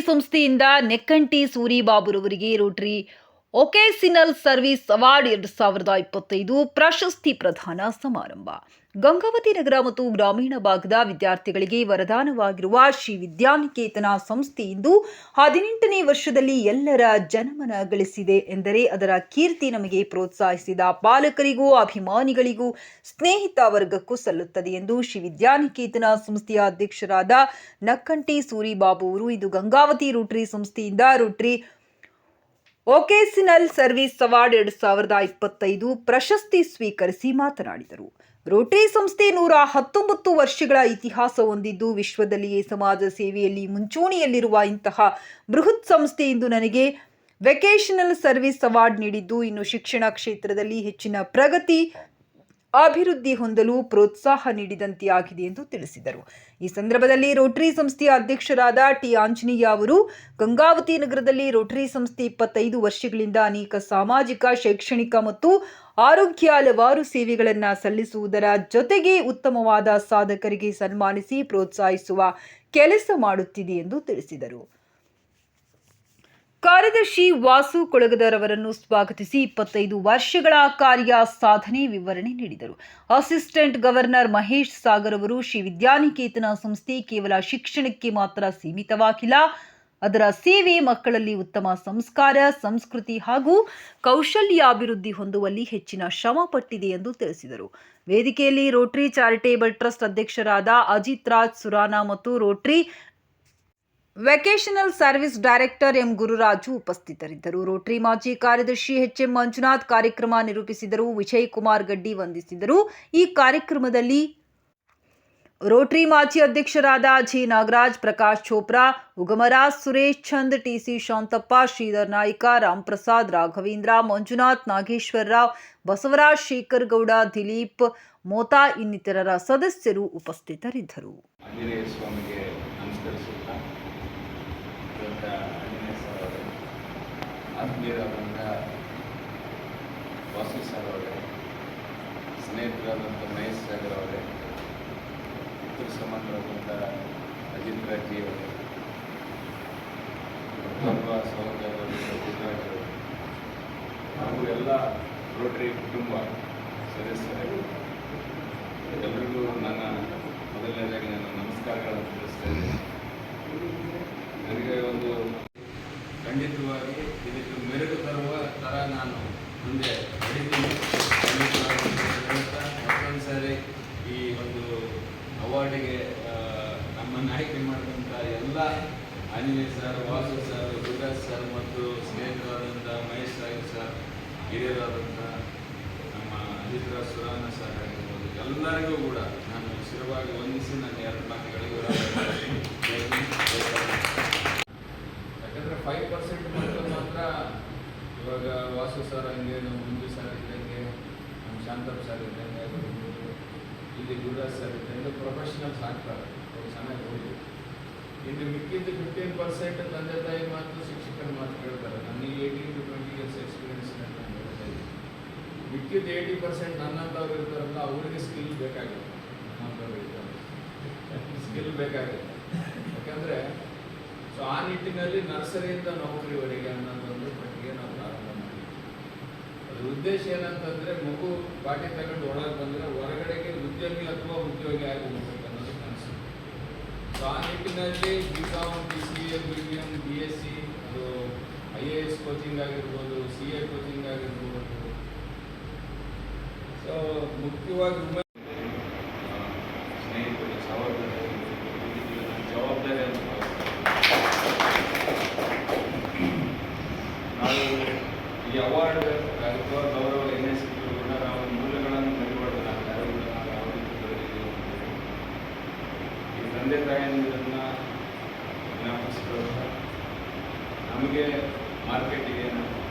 ಸಂಸ್ಥೆಯಿಂದ ನೆಕ್ಕಂಟಿ ಸೂರಿಬಾಬುರವರಿಗೆ Rotary vocational service award ಎರಡು ಸಾವಿರದ ಇಪ್ಪತ್ತೈದು ಪ್ರಶಸ್ತಿ ಪ್ರದಾನ ಸಮಾರಂಭ. ಗಂಗಾವತಿ ನಗರ ಮತ್ತು ಗ್ರಾಮೀಣ ಭಾಗದ ವಿದ್ಯಾರ್ಥಿಗಳಿಗೆ ವರದಾನವಾಗಿರುವ ಶ್ರೀ ವಿದ್ಯಾನಿಕೇತನ ಸಂಸ್ಥೆ ಇಂದು ಹದಿನೆಂಟನೇ ವರ್ಷದಲ್ಲಿ ಎಲ್ಲರ ಜನಮನ ಗಳಿಸಿದೆ ಎಂದರೆ ಅದರ ಕೀರ್ತಿ ನಮಗೆ ಪ್ರೋತ್ಸಾಹಿಸಿದ ಪಾಲಕರಿಗೂ, ಅಭಿಮಾನಿಗಳಿಗೂ, ಸ್ನೇಹಿತ ವರ್ಗಕ್ಕೂ ಸಲ್ಲುತ್ತದೆ ಎಂದು ಶ್ರೀ ವಿದ್ಯಾನಿಕೇತನ ಸಂಸ್ಥೆಯ ಅಧ್ಯಕ್ಷರಾದ ನಕ್ಕಂಟಿ ಸೂರಿಬಾಬು ಅವರು ಇದು ಗಂಗಾವತಿ ರೋಟರಿ ಸಂಸ್ಥೆಯಿಂದ ರೋಟರಿ ಒಕೇಸಿನಲ್ ಸರ್ವಿಸ್ ಅವಾರ್ಡ್ ಎರಡು ಸಾವಿರದ ಇಪ್ಪತ್ತೈದು ಪ್ರಶಸ್ತಿ ಸ್ವೀಕರಿಸಿ ಮಾತನಾಡಿದರು. ರೋಟರಿ ಸಂಸ್ಥೆ ನೂರ ಹತ್ತೊಂಬತ್ತು ವರ್ಷಗಳ ಇತಿಹಾಸ ಹೊಂದಿದ್ದು ವಿಶ್ವದಲ್ಲಿಯೇ ಸಮಾಜ ಸೇವೆಯಲ್ಲಿ ಮುಂಚೂಣಿಯಲ್ಲಿರುವ ಇಂತಹ ಬೃಹತ್ ಸಂಸ್ಥೆ ಇಂದು ನನಗೆ ವೆಕೇಶನಲ್ ಸರ್ವಿಸ್ ಅವಾರ್ಡ್ ನೀಡಿದ್ದು, ಇನ್ನು ಶಿಕ್ಷಣ ಕ್ಷೇತ್ರದಲ್ಲಿ ಹೆಚ್ಚಿನ ಪ್ರಗತಿ ಅಭಿವೃದ್ಧಿ ಹೊಂದಲು ಪ್ರೋತ್ಸಾಹ ನೀಡಿದಂತೆ ಆಗಿದೆ ಎಂದು ತಿಳಿಸಿದರು. ಈ ಸಂದರ್ಭದಲ್ಲಿ ರೋಟರಿ ಸಂಸ್ಥೆಯ ಅಧ್ಯಕ್ಷರಾದ ಟಿ. ಆಂಜನೇಯ ಅವರು, ಗಂಗಾವತಿ ನಗರದಲ್ಲಿ ರೋಟರಿ ಸಂಸ್ಥೆ ಇಪ್ಪತ್ತೈದು ವರ್ಷಗಳಿಂದ ಅನೇಕ ಸಾಮಾಜಿಕ, ಶೈಕ್ಷಣಿಕ ಮತ್ತು ಆರೋಗ್ಯ ಹಲವಾರು ಸೇವೆಗಳನ್ನು ಸಲ್ಲಿಸುವುದರ ಜೊತೆಗೆ ಉತ್ತಮವಾದ ಸಾಧಕರಿಗೆ ಸನ್ಮಾನಿಸಿ ಪ್ರೋತ್ಸಾಹಿಸುವ ಕೆಲಸ ಮಾಡುತ್ತಿದೆ ಎಂದು ತಿಳಿಸಿದರು. ಕಾರ್ಯದರ್ಶಿ ವಾಸು ಕೊಳಗದರವರನ್ನು ಸ್ವಾಗತಿಸಿ ಇಪ್ಪತ್ತೈದು ವರ್ಷಗಳ ಕಾರ್ಯ ಸಾಧನೆ ವಿವರಣೆ ನೀಡಿದರು. ಅಸಿಸ್ಟೆಂಟ್ ಗವರ್ನರ್ ಮಹೇಶ್ ಸಾಗರ್ ಅವರು ಶ್ರೀ ವಿದ್ಯಾನಿಕೇತನ ಸಂಸ್ಥೆ ಕೇವಲ ಶಿಕ್ಷಣಕ್ಕೆ ಮಾತ್ರ ಸೀಮಿತವಾಗಿಲ್ಲ, ಅದರ ಸೇವೆ ಮಕ್ಕಳಲ್ಲಿ ಉತ್ತಮ ಸಂಸ್ಕಾರ, ಸಂಸ್ಕೃತಿ ಹಾಗೂ ಕೌಶಲ್ಯಾಭಿವೃದ್ಧಿ ಹೊಂದುವಲ್ಲಿ ಹೆಚ್ಚಿನ ಶ್ರಮ ಪಟ್ಟಿದೆ ಎಂದು ತಿಳಿಸಿದರು. ವೇದಿಕೆಯಲ್ಲಿ ರೋಟರಿ ಚಾರಿಟೇಬಲ್ ಟ್ರಸ್ಟ್ ಅಧ್ಯಕ್ಷರಾದ ಅಜಿತ್ ರಾಜ್, ಸುರಾನಾ ಮತ್ತು Rotary vocational service director M Gururaju ಉಪಸ್ಥಿತರಿದ್ದರು. ರೋಟರಿ ಮಾಜಿ ಕಾರ್ಯದರ್ಶಿ ಎಚ್ ಎಂ ಮಂಜುನಾಥ್ ಕಾರ್ಯಕ್ರಮ ನಿರೂಪಿಸಿದರು. ವಿಜಯ್ ಕುಮಾರ್ ಗಡ್ಡಿ ವಂದಿಸಿದರು. ಈ ಕಾರ್ಯಕ್ರಮದಲ್ಲಿ ರೋಟರಿ ಮಾಜಿ ಅಧ್ಯಕ್ಷರಾದ ಜಿ ನಾಗರಾಜ್, ಪ್ರಕಾಶ್ ಚೋಪ್ರಾ, ಉಗಮರಾಜ್ ಸುರೇಶ್, ಚಂದ್ ಟಿಸಿ ಶಾಂತಪ್ಪ, ಶ್ರೀಧರ್ ನಾಯ್ಕ, ರಾಮ್ ಪ್ರಸಾದ್, ರಾಘವೇಂದ್ರ, ಮಂಜುನಾಥ್ ನಾಗೇಶ್ವರರಾವ್ ಬಸವರಾಜ್ ಶೇಖರ್ ಗೌಡ, ದಿಲೀಪ್ ಮೋತಾ ಇನ್ನಿತರರ ಸದಸ್ಯರು ಉಪಸ್ಥಿತರಿದ್ದರು. ದೊಡ್ಡ ಆಂಜನೇಯ ಸರ್ ಅವರೇ ಆತ್ಮೀಯರಾದಂಥ ವಾಸು ಸರ್ ಅವರೇ, ಸ್ನೇಹಿತರಾದಂಥ ಮಹೇಶ್ ಸಾಗರ್ ಅವರೇ, ಉತ್ತರ ಸಮಾನರಾದಂಥ ಅಜಿತ್ ರಾಜಿ ಅವರೇ ಮತ್ತೊಬ್ಬ ಸಹೋದರರು ಅವರು ಹಾಗೂ ಎಲ್ಲ ರೋಟರಿ ಕುಟುಂಬ ಸದಸ್ಯರೇ, ಎಲ್ಲರಿಗೂ ನನ್ನ ಮೊದಲನೇದಾಗಿ ನನ್ನ ನಮಸ್ಕಾರಗಳನ್ನು ತಿಳಿಸ್ತಾ ಇದ್ದೇನೆ ನನಗೆ ಒಂದು ಖಂಡಿತವಾಗಿ ಇದಕ್ಕೆ ಮೆರುಗು ತರುವ ಥರ ನಾನು ಮುಂದೆ ನಡೀತೀನಿ ಖಂಡಿತವಾಗಿ ಮತ್ತೊಂದು ಸಾರಿ ಈ ಒಂದು ಅವಾರ್ಡಿಗೆ ನಮ್ಮನ್ನು ಆಯ್ಕೆ ಮಾಡಿದಂಥ ಎಲ್ಲ Anil sir, Vasu sir Gururaj sir ಮತ್ತು ಸ್ನೇಹಿತರಾದಂಥ ಮಹೇಶ್ ಸಾಗರ್ ಸರ್, ಹಿರಿಯರಾದಂಥ ನಮ್ಮ ಅಜಿತ್ರಾಜ್ ಸುರಾನ ಸರ್ ಆಗಿರ್ಬೋದು, ಎಲ್ಲರಿಗೂ ಕೂಡ ನಾನು ಶಿರವಾಗಿ ವಂದಿಸಿ ನನ್ನ ಎರಡು ಮಾತುಗಳಿಗೆ ವಾಸು ಸರ್ ಹಂಗೆ, ನಮ್ಮ ಮುಂದೆ ಸರ್ ಇದ್ದಂಗೆ, ನಮ್ಮ ಶಾಂತಪ್ ಸರ್ ಇದ್ದಂಗೆ ಇಲ್ಲಿ ಗುರುರಾಜ್ ಸರ್ ಇದ್ದಂಗೆ ಪ್ರೊಫೆಷನಲ್ಸ್ ಆಗ್ತಾರೆ. ಅವ್ರು ಚೆನ್ನಾಗಿ ಹೋಗಿ ಇಲ್ಲಿ ಮಿಕ್ಕಿದ್ದು ಫಿಫ್ಟೀನ್ ಪರ್ಸೆಂಟ್ ತಂದೆ ತಾಯಿ ಮಾತು, ಶಿಕ್ಷಕರ ಮಾತು ಕೇಳ್ತಾರೆ. ನನಗೆ eighteen to twenty years experience ನಾನು ಹೇಳ್ತಾ ಇದ್ದೀನಿ. ಮಿಕ್ಕಿದ್ದು ಏಯ್ಟಿ ಪರ್ಸೆಂಟ್ ನನ್ನಂಥವ್ರು ಇರ್ತಾರಲ್ಲ, ಅವರಿಗೆ ಸ್ಕಿಲ್ ಬೇಕಾಗುತ್ತೆ. ಸ್ಕಿಲ್ ಬೇಕಾಗುತ್ತೆ. ಯಾಕಂದರೆ, ಸೊ ಆ ನಿಟ್ಟಿನಲ್ಲಿ ನರ್ಸರಿಯಿಂದ ನೌಕರಿವರೆಗೆ ಅನ್ನೋದೊಂದು ಪಟ್ಟಿಗೆ ನಾವು ಪ್ರಾರಂಭ ಮಾಡಿದ್ವಿ ಅದ್ರ ಉದ್ದೇಶ ಏನಂತಂದ್ರೆ ಮಗು ಪಾಠಿ ತಗೊಂಡು ಒಳಗೆ ಬಂದರೆ ಹೊರಗಡೆಗೆ ಉದ್ಯಮಿ ಅಥವಾ ಉದ್ಯೋಗಿ ಆಗಿ ಹೋಗ್ಬೇಕು ಅನ್ನೋದು ಕನಸು. ಸೊ ಆ ನಿಟ್ಟಿನಲ್ಲಿ B com B C A B B M B S C ಅದು ಐ ಎ ಎಸ್ ಕೋಚಿಂಗ್ ಆಗಿರ್ಬೋದು ಸಿ ಎ ಕೋಚಿಂಗ್ ಆಗಿರ್ಬೋದು ಸೊ ಮುಖ್ಯವಾಗಿ ಜವಾಬ್ದಾರಿ ನಾವು ಈ ಅವಾರ್ಡ್ ಅಥವಾ ಗೌರವ ಏನೇ ಸಿಕ್ಕರೂ ಕೂಡ ನಾವು ಮೂಲಗಳನ್ನು ಮರಿಬಾರ್ದು ನಾವು ಯಾರು ಕೂಡ ನಾವು ಯಾವ ರೀತಿ ಬೆಳೆದಿದ್ದೀವಿ ಅಂತ. ತಂದೆ ತಾಯಿಯಂದಿರನ್ನ ಜ್ಞಾಪಿಸಿಕೊಳ್ತಾ ನಮಗೆ ಮಾರ್ಕೆಟಿಗೆ ನಾವು